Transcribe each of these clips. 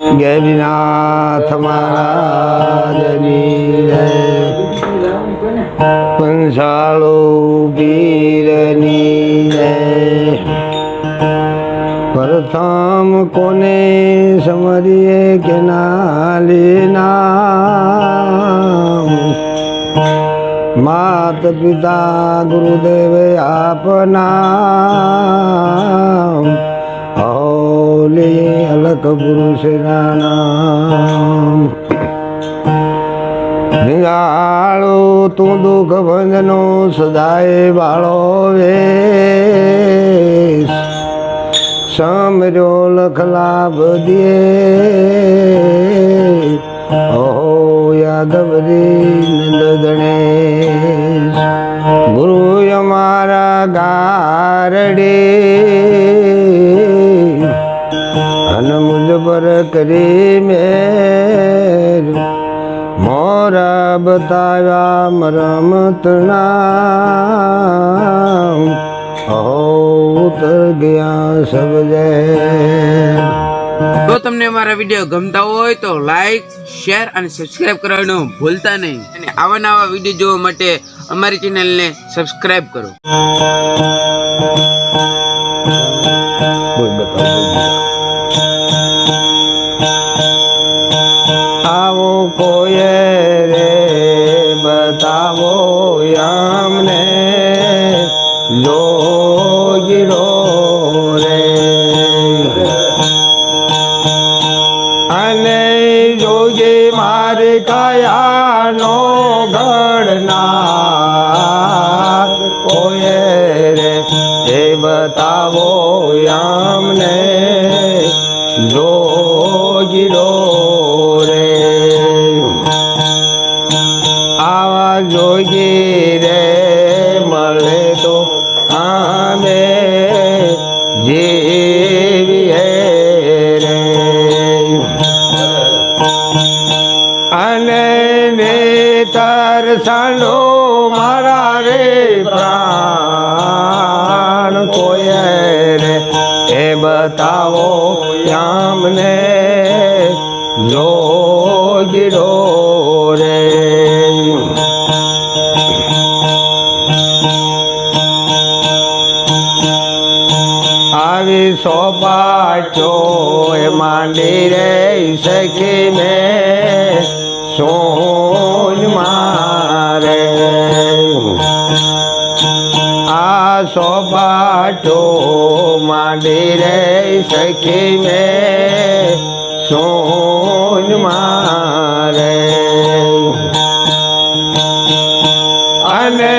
ગેરીનાથ મહારાજની જય। પંસાળો પીરની જય। પ્રથમ કોને સમરીએ કે નામ માત પિતા ગુરુદેવે આપના પુરુષના નામ. નિગાળો તું દુઃખ ભંજનો સદાય બાળો વે સમજો લખ દે. ઓહો બતાવ્યા મરમતના અહો ઉતર ગયા સબ જય જો તમને અમારા વીડિયો ગમતા હોય તો લાઈક શેર અને સબસ્ક્રાઇબ કરવાનું ભૂલતા નહીં. અને આવા નવા વીડિયો જોવા માટે અમારી ચેનલને સબસ્ક્રાઇબ કરો. આવો કોઈ બતાવો અમને જોગીરો રે આવા જોગી રે મળે તો આમે. જેવીએ રે. અને નેતર સાંડો મારા રે પ્રાણ. બતાવો યામને. જોગીરો રે. આવી સોપાચો એ માંડી રે સખી મે સોન મારે. આ સોપાટો માંડી રે સખી મેં સોન મારે. અને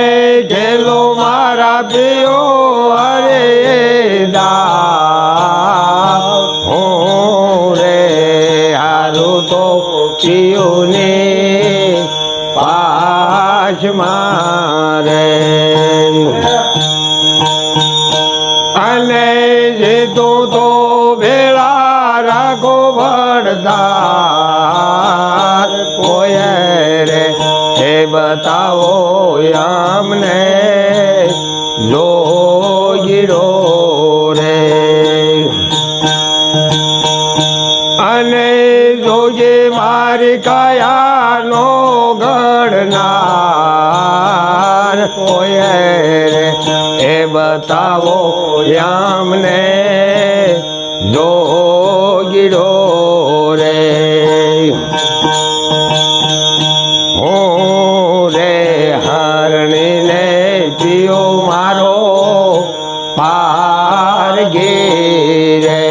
જેલો મારા પીઓ અરે દા હો રે, હારું તો પીઓ ને કોઈ રે, એ બતાવો યામને. જોગીરો રે. હો રે, હરણીને પીઓ મારો પાર રે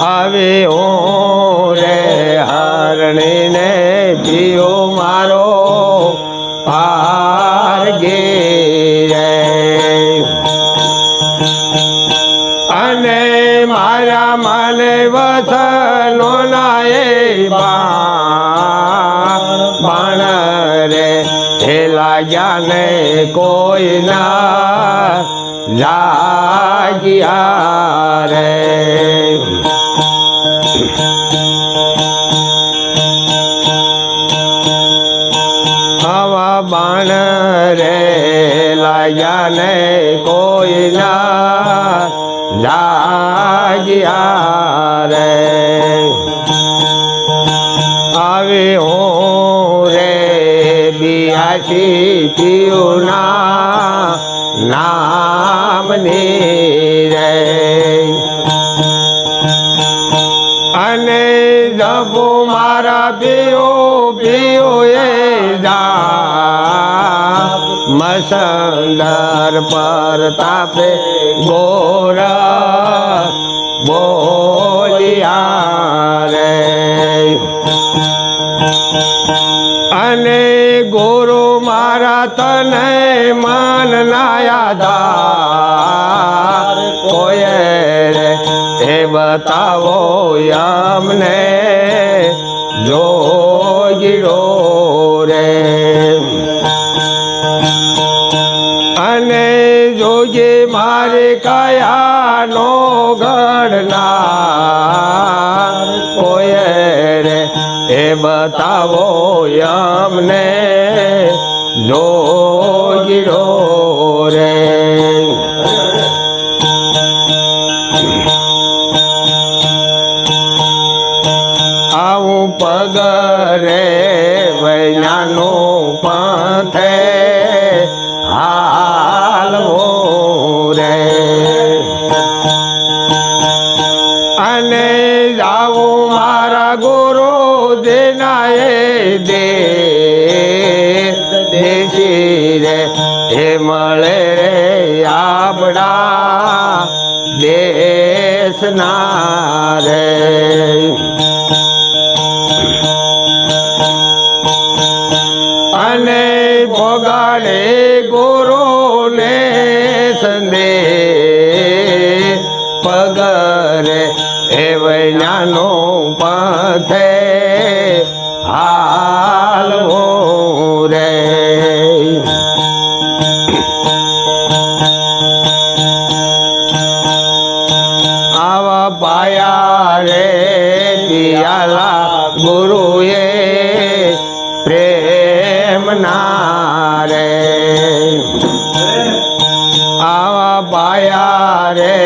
હવે લાગ્યા ને કોઈ ના લાગ્યા રે. આવા બાણ રે લાગ્યા ને કોઈ ના લાગ્યા રે. આવી પીયુના નામની રે. અને જબો મારા બેઓ બેઓ એ જા મસંદર પર તાપે ગોરા તને માન નાયાદાર કોયે રે એ બતાવો અમને. જોગીરો રે. અને જોજે મારે કયાનો ગણનાર કોયે રે એ બતાવો અમને. જોગીરો રે. આવું પગરે આપડા દેશના ગુરુએ પ્રેમ ના રે. આવા પાયા રે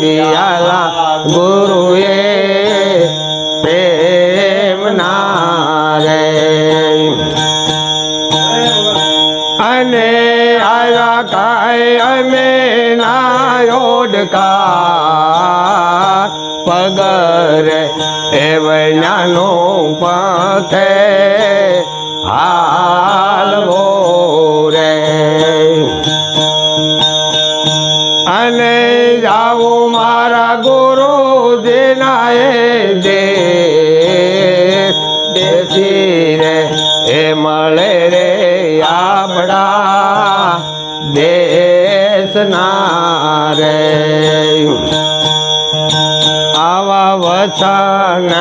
પિયાલા ગુરુએ પ્રેમ ના રે. અને આયા કાય અમે નાયોડકા પગરે એ વૈનાનો પથે હાલવો રે અને જાઓ મારા ગુરુ દેનાએ દે દેશી રે એ મળે રે આપડા દેશના વચન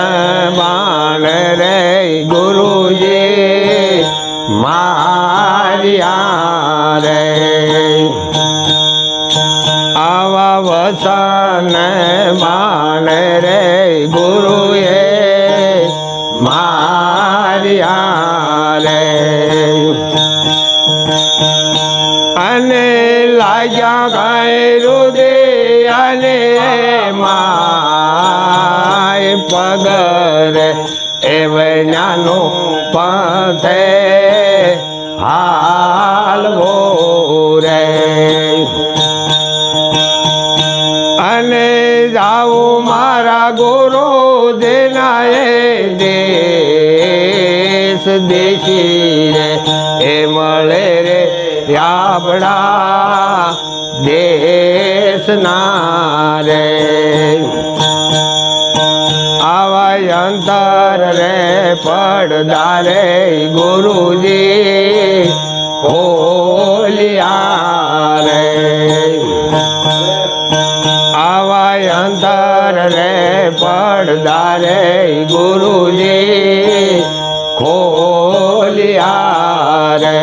બાણ રે ગુરુજી મારિયા રે. આવા વસન બાણ રે ગુરુએ પથે હાલવો રે અને જાઓ મારા ગોરો દેનાએ દેશ દેશી રે એ મળે રે આપડા દેશના રે। પડદા રે ગુરુજી હોલિયા રે આવા અંતર રે પડદા રે ગુરુજી ખોલિયા રે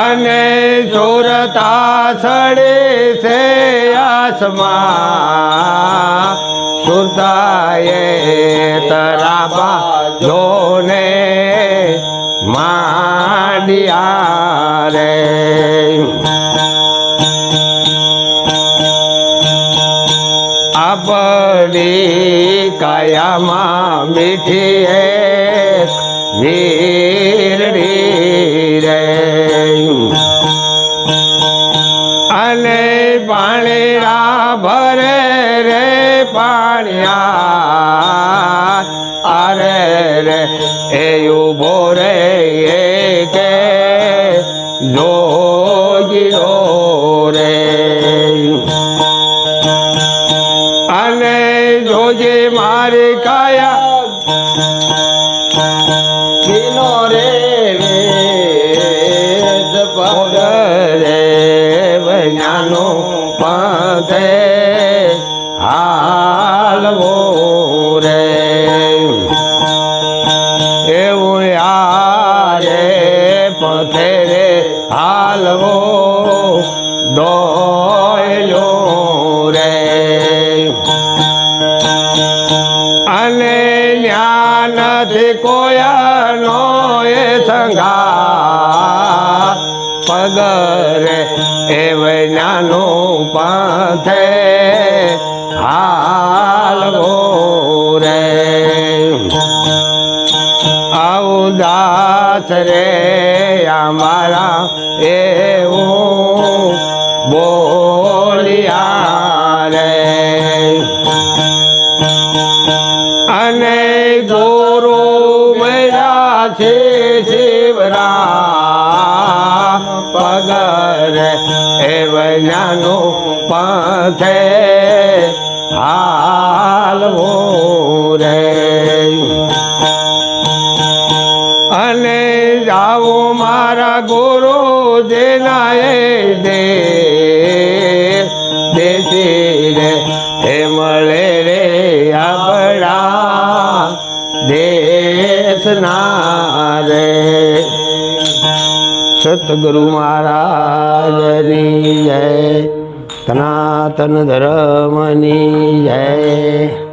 અને સુરતા સડે છે આસમા, સુરતાએ તરાબા જોને માંડિયા રે આપણી કાયામાં મીઠી એક વીરડી રે. અને પાણીડા ભરે રે પાણિયા. રે એ ઊભો રે એ કે જોગીરો રે. અને જોજે મારી કાયા કિનો રે જ્ઞાનો પગ રે પગરે એ વૈજ્ઞાનો પંથે હાલવો રે આવું દાસ રે, અમારા એવું બોલિયા રે. અને ગોરો મેરા છે શિવરા વૈજ્ઞાનો પથે હાલવો રે અને જાઓ મારા ગુરુ જેના દે સતગુરુ મહારાજની જય સનાતન ધર્મની જય.